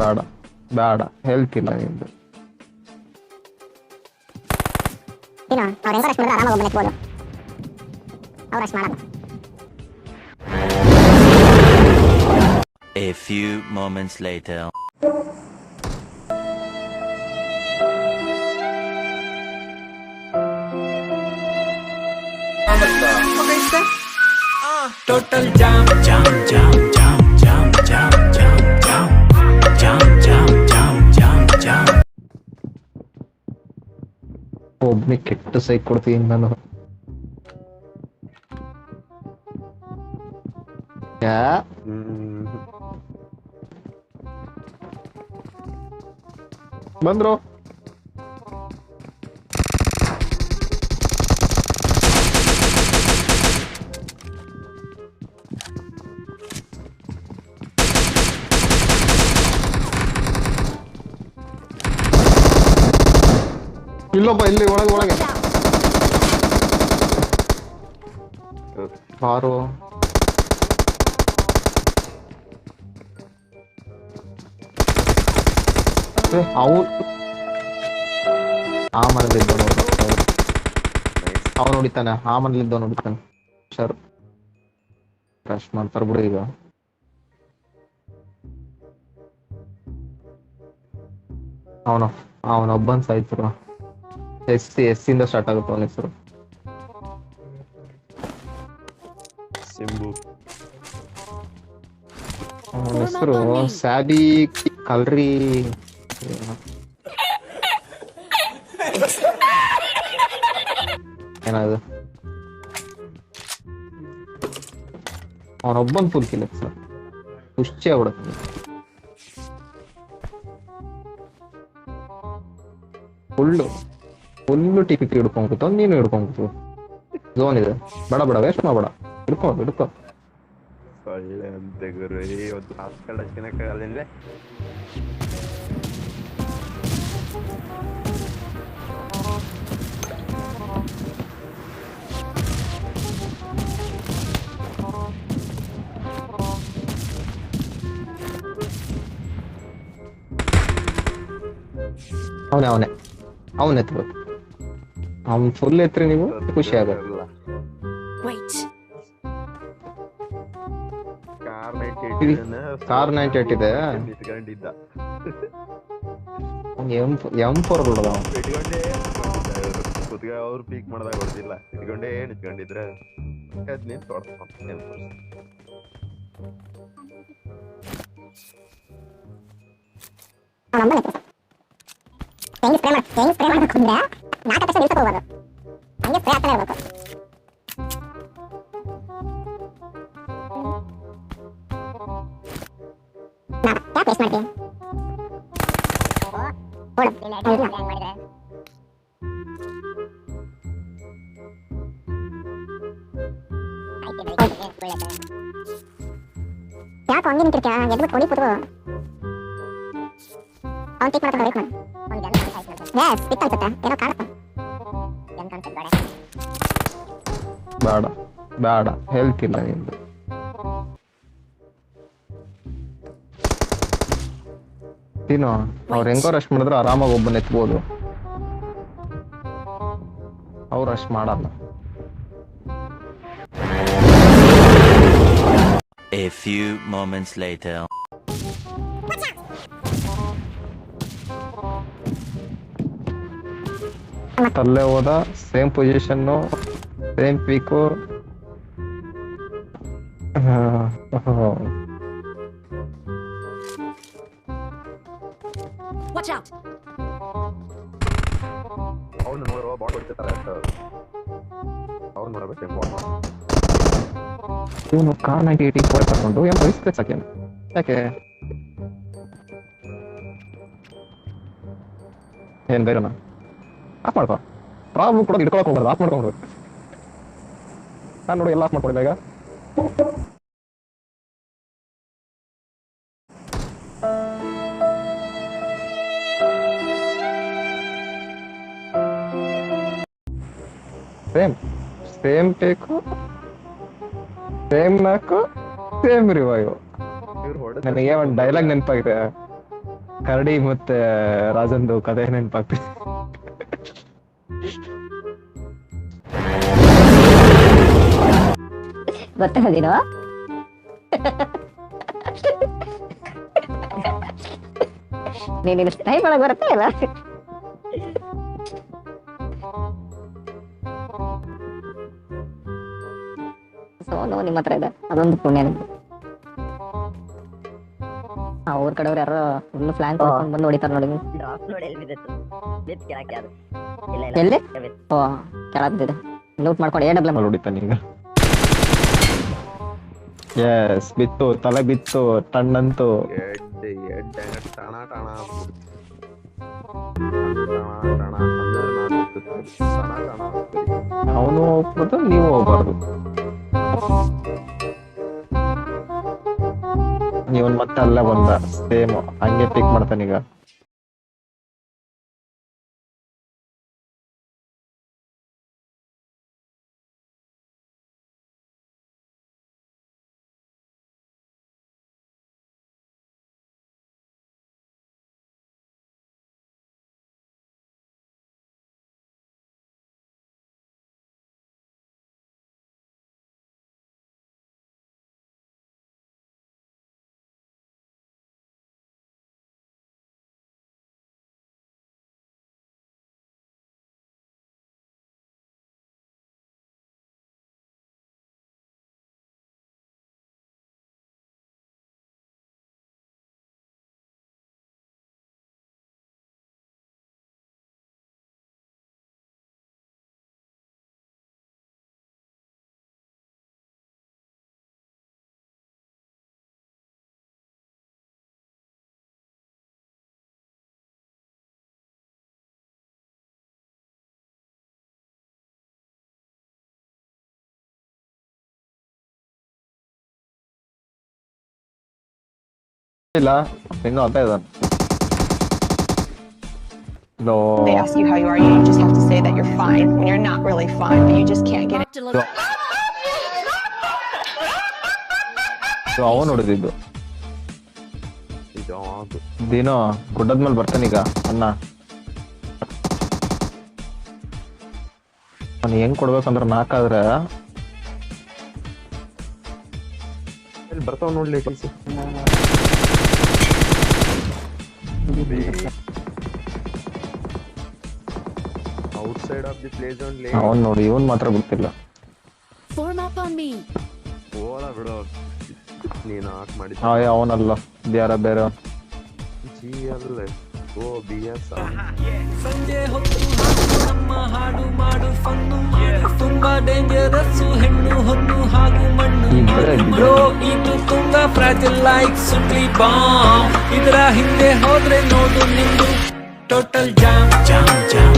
ಬೇಡ ಬೇಡ ಹೆಲ್ತ್ ಇಲ್ಲ ನಿಂದು. ಏನು ಅವ್ರು ಹೆಂಗೋ ರಶ್ ಮಾಡಿದ್ರೆ ಆರಾಮಾಗಿ ಒಬ್ಬನೇ ಎತ್ಬೋದು ಅವ್ರು ರಶ್ ಮಾಡಲ್ಲ. A few moments later. Total jam, jam, jam, jam, jam, ಒಬ್ನಿಗೆ ಕೆಟ್ಟ ಸೈಕ್ ಕೊಡ್ತೀನಿ ನಾನು ಯಾ ಬಂದ್ರು ಇಲ್ಲೊಬ್ಬ ಇಲ್ಲಿ ಒಳಗೆ ಒಳಗೆ. ಬಾರು. ಅವು ಆ ಮನೇಲಿದ್ದ ಅವನು ಹೊಡಿತಾನೆ ಆ ಮನೇಲಿದ್ದ ಹೊಡಿತಾನೆ ಸರ್. ರಶ್ ಮಾಡ್ತಾರ ಬಿಡು ಈಗ. ಅವನು ಅವನೊಬ್ಬನ್ ಸಾಯ್ತರು. ಎಸ್ ಸಿ ಎಸ್ ಇಂದ ಸ್ಟಾರ್ಟ್ ಆಗುತ್ತೆ ಅವನ ಹೆಸರು. ಸಿಂಬು. ಅವನ ಹೆಸರು ಸ್ಯಾಬಿ ಕಲ್ರಿ. ಏನದು? ಅವನೊಬ್ಬನ್ ಫುಲ್ ಕಿಲ್ಲ ಸರ್. ಖುಷಿ ಆಗ್ಬಿಡುತ್ತೆ. Full full T P P ಹಿಡ್ಕೊಂಡ್ಬಿಟ್ಟು ನೀನು ಕೂತು ಝೋನ್ ಇದೆ. ಬೇಡ ಬೇಡ ವೇಸ್ಟ್ ಮಾಡಬೇಡ. ಹಿಡ್ಕೊ ಹಿಡ್ಕೊ. ಒಳ್ಳೆ ಅಂತೆ ಗುರು. ಇವತ್ತು ಹಾಸ್ಟೆಲ್ ತಿನ್ನಕ್ಕಾಗಲ್ಲ ಅವನೇ ಅವನೇ. ಅವನ್ ಎತ್ಬೇಕು. ಅವ್ನ್ ಫುಲ್ ಎತ್ರಿ ನೀವು ಖುಷಿ ಆಗಲ್ಲ Wait. ಕಾರ್ ನೈಟ್ 98 ಇದೆ? ಇಟ್ಕೊಂಡಿದ್ದ. ಎಂ ಎಂ ಫೋರ್ ಬಿಡೋದು ಕುತ್ಗ ಅವ್ರು ಪೀಕ್ ಮಾಡ್ದಾಗ ಹೊಡೆದಿಲ್ಲ ಇಟ್ಕೊಂಡೇ ನಿಂತ್ಕೊಂಡಿದ್ರೆ. ಅದ್ ನೀನ್ ಹೆಂಗೆ ಸ್ಪ್ರೇ ಮಾಡಿ ಹೆಂಗೆ ಸ್ಪ್ರೇ ಮಾಡ್ಬೇಕು ಅಂದ್ರೆ ನಾಲ್ಕು ತಕ್ಷಣ ನಿಲ್ಸಕ್ ಹೋಗ್ಬಾರ್ದು ಹಂಗೆ ಸ್ಪ್ರೇ ಆಗ್ತಾನೆ ಇರ್ಬೇಕು. ನಾ ಯಾಕೆ ವೇಸ್ಟ್ ಮಾಡ್ತೀನಿ ಓಡು ಯಾಕೆ ಹಂಗೆ ನಿಂತಿರ್ತೀಯ? ಎದ್ಬಿಟ್ಟು ಹೊಡಿ ಕೂತ್ಕೋ. ಅವ್ನು ಟಿಕ್ ಮಾಡ್ಕೊಂಡು ವೇಟ್ ಮಾಡಿ ಎಸ್ ಪಿಕ್ ಅನ್ಸುತ್ತೆ ಏನೋ ಕಾಣುತ್ತೆ ಬೇಡ ಬೇಡ ಹೆಲ್ತ್ ಇಲ್ಲ ನಿಂದು. ತಿನ್ನು ಅವ್ರು ಹೆಂಗೋ ರಶ್ ಮಾಡಿದ್ರು ಆರಾಮಾಗಿ ಒಬ್ಬನ ಎತ್ಬೋದು. ಅವ್ರು ರಶ್ ಮಾಡಲ್ಲ. A few moments later. ಅಲ್ಲೇ ಹೋದ same position same peek Watch out. ಅವ್ನು ನೋಡುವ ಬಾಟ್ ನೋಡಬೇಕು ಬಾಟ್ ಇವನು ಕಾರ್ ನೈಂಟಿ ಏಯ್ಟಿ ಫೋರ್ ತಗೊಂಡು ಏನು ಬೈಸ್ಬೇಕು ಸಾಕೆ ಯಾಕೆ? ಏನು ಬೇರೆನಾ ಆಫ್ ಮಾಡ್ಕೋ. ಪ್ರಾಬ್ಲಮ್ ಕೂಡ ಇಟ್ಕೊಳಕ್ ಹೋಗ್ಬಾರ್ದು. ಆಫ್ ಮಾಡ್ಕೊಂಡು ನಾನು ನೋಡಿ ಎಲ್ಲ ಆಫ್ ಮಾಡ್ಕೊಂಡಿದ್ದೆ ಈಗ. ಸೇಮ್ ಸೇಮ್ ಟೇಕು ಸೇಮ್ ನಾಕು ಸೇಮ್ ರಿವೈವ್ ನನಗೆ ಒಂದು ಡೈಲಾಗ್ ನೆನಪಾಗಿದೆ. ಕರಡಿ ಮತ್ತೆ ರಾಜಂದು ಕಥೆ ನೆನಪಾಗ್ತದೆ. ಗೊತ್ತಾಗೋದಿರೋ ನೀನು ಟೈಮ್ ಒಳಗೆ ಬರುತ್ತೆ ಅಲ್ಲ ಸೋನು ನಿಮ್ಮ ಹತ್ರ ಇದೆ. ಅದೊಂದು ಪುಣ್ಯ ನಿಮ್ದು ಆ ಊರ್ ಕಡೆಯವ್ರು ಯಾರೋ ಫುಲ್ ಪ್ಲಾನ್ ಮಾಡ್ಕೊಂಡು ಬಂದು ಹೊಡಿತಾರ ನೋಡಿ. ಡ್ರಾಪ್ ನೋಡಿ ಎಲ್ಲಿ ಬಿದ್ದಿತ್ತು ಬಿತ್ತು ಕೆಳಕ್ಕೆ ಅದು ಇಲ್ಲ ಇಲ್ಲ. ಎಲ್ಲಿ? ಓ ಕೆಳಗ್ ಬಿದ್ದಿದೆ. ಲೂಟ್ ಮಾಡ್ಕೊಂಡು ಎ ಡಬ್ಲ್ ಅಲ್ಲಿ ಹೊಡಿತಾನೆ ಈಗ ಎಸ್ ಬಿತ್ತು ತಲೆ ಬಿತ್ತು ಟಣ್ಣಂತು. Ed Ed ಟಣ ಟಣ. ಅವನು ಹೋಗ್ಬೋದು ನೀವು ಹೋಗ್ಬಾರ್ದು. ಅಲ್ಲೇ ಬಂದ ಸೇಮ್ ಹಂಗೆ ಪಿಕ್ ಮಾಡ್ತಾನೀಗ ಇಲ್ಲ ಇನ್ನು ಅದೇ ಇದಾನೆ No. They ask you how you are, you just have to say that you're fine when you're not really fine, but you just can't get it. ಅವನು ಹೊಡೆದಿದ್ದು ಇದು ಅದು. ದಿನ ಗುಡ್ಡದ ಮೇಲೆ ಬರ್ತಾನೀಗ ಅನ್ನ ನಾನು ಹೆಂಗ್ ಕೊಡ್ಬೇಕಂದ್ರೆ ನಾಕಾದ್ರೆ ಬರ್ತಾವ ನೋಡ್ಲಿ ಕೆಲ್ಸ outside of the play zone ಲೇ ಅವನ್ ನೋಡಿ ಇವನ್ ಮಾತ್ರ ಗೊತ್ತಿಲ್ಲ. ಬಿಡು. ನೀನು ಹಾಕ್ ಮಾಡಿದ ಆಯ್ ಅವನಲ್ಲ ಯಾರ ಬೇರೆ? ಅವ್ನ್. ಜಿ ಅಲ್ಲ. ಓ ಬಿ ಎಸ್ ಸಂಜೆ ಹೊತ್ತು ನಮ್ಮ ಹಾಡು ಮಾಡು ಫನ್ನು ತುಂಬಾ ಡೇಂಜರಸ್ ಹೆಣ್ಣು ಹೊನ್ನು ಹಾಗೂ ಮಣ್ಣು ಬ್ರೋ ಇದು ತುಂಬಾ ಫ್ರಾಜಿಲ್ ಲೈಕ್ ಸುಟ್ಲಿ ಬಾಂಬ್ ಇದರ ಹಿಂದೆ ಹೋದ್ರೆ ನೋಡು ನಿಂದು ಟೋಟಲ್ ಜಾಮ್ ಜಾಮ್ ಜಾಮ್